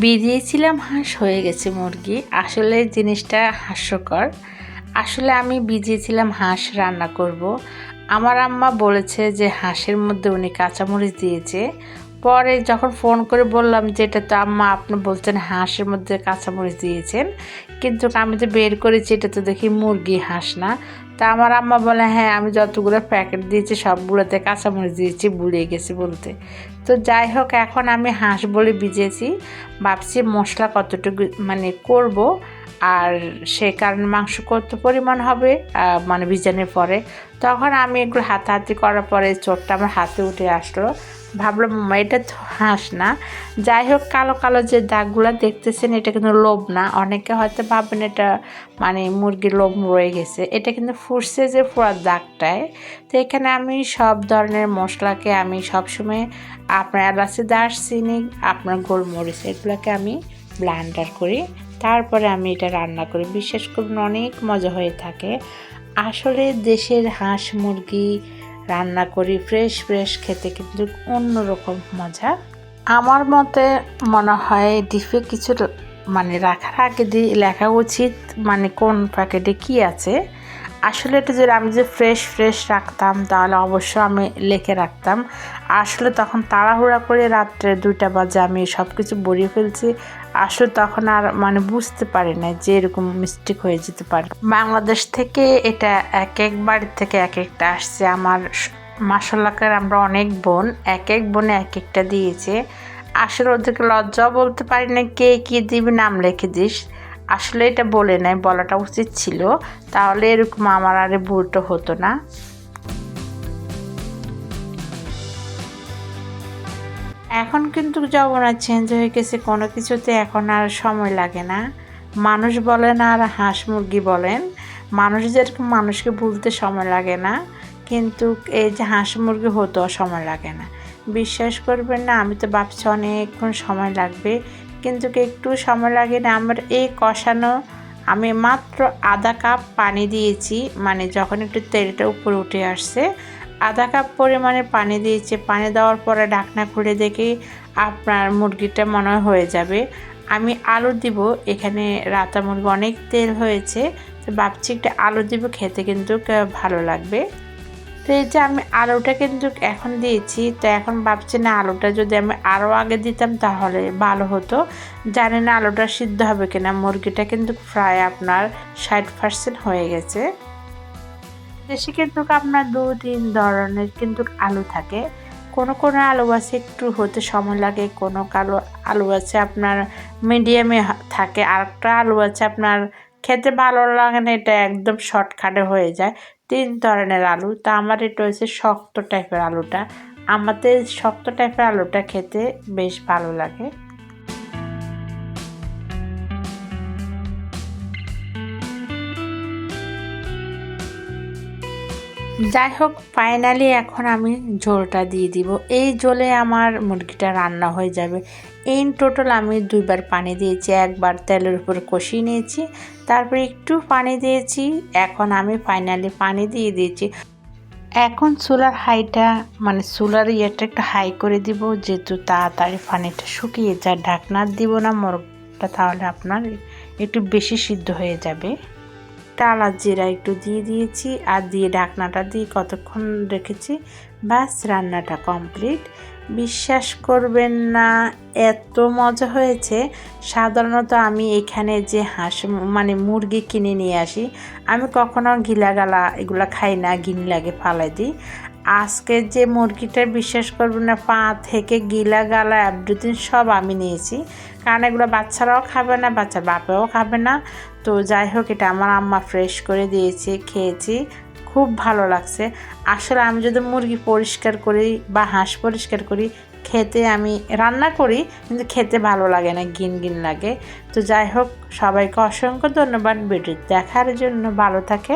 ভিজিয়েছিলাম হাঁস হয়ে গেছে মুরগি। আসলে জিনিসটা হাস্যকর। আসলে আমি ভিজিয়েছিলাম হাঁস রান্না করব। আমার আম্মা বলেছে যে হাঁসের মধ্যে উনি কাঁচামরিচ দিয়েছে। পরে যখন ফোন করে বললাম যে, এটা তো আম্মা, আপনি বলছেন হাঁসের মধ্যে কাঁচামরিচ দিয়েছেন। কিন্তু আমি তো বের করেছি, এটা তো দেখি মুরগি হাঁস না। তা আমার আম্মা বলে হ্যাঁ আমি যতগুলো প্যাকেট দিয়েছি, সবগুলোতে কাঁচামরিচ দিয়েছি ভুলিয়ে গেছি বলতে। তো যাই হোক, এখন আমি হাঁস বলে ভিজেছি। ভাবছি মশলা কতটুকু মানে করব, আর সে কারণে মাংস কত পরিমাণ হবে মানে ভিজানোর পরে। তখন আমি একটু হাতাহাতি করার পরে চোটটা আমার হাতে উঠে আসলো। ভাবলাম এটা তো হাঁস না। যাই হোক, কালো কালো যে দাগগুলো দেখতেছেন, এটা কিন্তু লোভ না। অনেকে হয়তো ভাববেন এটা মানে মুরগির লোভ রয়ে গেছে। এটা কিন্তু ফুটছে যে পুরো দাগটায়। তো এখানে আমি সব ধরনের মশলাকে আমি সবসময় আপনার এলাচি দারচিনি, আপনার গোলমরিচ, এগুলোকে আমি ব্লান্ডার করি। তারপরে আমি এটা রান্না করি। বিশেষ করে অনেক মজা হয়ে থাকে। আসলে দেশের হাঁস মুরগি রান্না করি ফ্রেশ ফ্রেশ খেতে কিন্তু অন্যরকম মজা। আমার মতে মনে হয় ডিপে কিছু মানে রাখার আগে দিয়ে লেখা উচিত মানে কোন প্যাকেটে কি আছে। আসলে এটা যদি আমি যে ফ্রেশ ফ্রেশ রাখতাম, তাহলে অবশ্য আমি লিখে রাখতাম। আসলে তখন তাড়াহুড়া করে রাত্রে দুইটা বাজে আমি সব কিছু বড়িয়ে ফেলছি। আসলে তখন আর মানে বুঝতে পারি না যে এরকম মিস্টেক হয়ে যেতে পারে। বাংলাদেশ থেকে এটা এক এক বাড়ি থেকে এক একটা আসছে। আমার মাসাল্লাকার আমরা অনেক বোন, এক এক বোনে এক একটা দিয়েছে। আসলে ওদেরকে লজ্জাও বলতে পারি না কে কী দিবি, নাম লিখে দিস। আসলে এটা বলে নাই, বলাটা উচিত ছিল। তাহলে এরকম আমার আরে ভুলটা হতো না। এখন কিন্তু যখন চেঞ্জ হয়ে গেছে, কোনো কিছুতে এখন আর সময় লাগে না। মানুষ বলেন আর হাঁস মুরগি বলেন, মানুষ যেরকম মানুষকে ভুলতে সময় লাগে না, কিন্তু এই যে হাঁস মুরগি হতেও সময় লাগে না। বিশ্বাস করবেন না, আমি তো ভাবছি অনেকক্ষণ সময় লাগবে কিন্তু একটু সময় লাগে না? আমার এই কষানো আমি মাত্র আধা কাপ পানি দিয়েছি মানে যখন একটু তেলটা উপরে উঠে আসছে, আধা কাপ পরিমাণে পানি দিয়েছি। পানি দেওয়ার পরে ঢাকনা খুলে দেখি আপনার মুরগিটা মনে হয়ে যাবে। আমি আলু দিব, এখানে রাতা মুরগি অনেক তেল হয়েছে, তো ভাবছি একটা আলু দিব, খেতে কিন্তু ভালো লাগবে। তো এই যে আমি আলুটা কিন্তু এখন দিয়েছি, তো এখন ভাবছি না আলুটা যদি আমি আরও আগে দিতাম তাহলে ভালো হতো। জানি না আলুটা সিদ্ধ হবে কিনা, মুরগিটা কিন্তু প্রায় আপনার ষাট পার্সেন্ট হয়ে গেছে। দেশে কিন্তু আপনার দু তিন ধরনের কিন্তু আলু থাকে। কোনো কোনো আলু আছে একটু হতে সময় লাগে, কোনো কালো আলু আছে আপনার মিডিয়ামে থাকে আর একটা আলু আছে আপনার খেতে ভালো লাগে না, এটা একদম শর্টকাটে হয়ে যায়। তিন ধরনের আলু, তা আমার এটা হয়েছে শক্ত টাইপের আলুটা। আমাদের শক্ত টাইপের আলুটা খেতে বেশ ভালো লাগে। যাই হোক ফাইনালি এখন আমি ঝোলটা দিয়ে দিব। এই ঝোলে আমার মুরগিটা রান্না হয়ে যাবে। ইন টোটাল আমি দুইবার পানি দিয়েছি, একবার তেলের উপর কষিয়ে নিয়েছি, তারপরে একটু পানি দিয়েছি। এখন আমি ফাইনালি পানি দিয়ে দিয়েছি। এখন চুলার হাইটা মানে চুলার ইয়েটা একটু হাই করে দিব, যেহেতু তাড়াতাড়ি পানিটা শুকিয়ে যায়। ঢাকনা দিব না মোরগটা, তাহলে আপনার একটু বেশি সিদ্ধ হয়ে যাবে। টালা জিরা একটু দিয়ে দিয়েছি আর দিয়ে ঢাকনাটা দিয়ে কতক্ষণ রেখেছি? বাস রান্নাটা কমপ্লিট। বিশ্বাস করবেন না, এত মজা হয়েছে। সাধারণত আমি এখানে যে হাঁস মানে মুরগি কিনে নিয়ে আসি, আমি কখনো গিলা গালা এগুলো খাই না গিন লাগে ফালাই দিই। আজকে যে মুরগিটা বিশ্বাস করবেন না, পা থেকে গিলা, গালা এভরিথিং সব আমি নিয়েছি। কারণ এগুলো বাচ্চারাও খাবে না, বাচ্চা বাপেও খাবে না। তো যাই হোক, এটা আমার আম্মা ফ্রেশ করে দিয়েছে, খেয়েছি। খুব ভালো লাগছে। আসলে আমি যদি মুরগি পরিষ্কার করি বা হাঁস পরিষ্কার করি, খেতে আমি রান্না করি, কিন্তু খেতে ভালো লাগে না গিন গিন লাগে। তো যাই হোক, সবাইকে অসংখ্য ধন্যবাদ। ভিডিও দেখার জন্য ভালো থাকে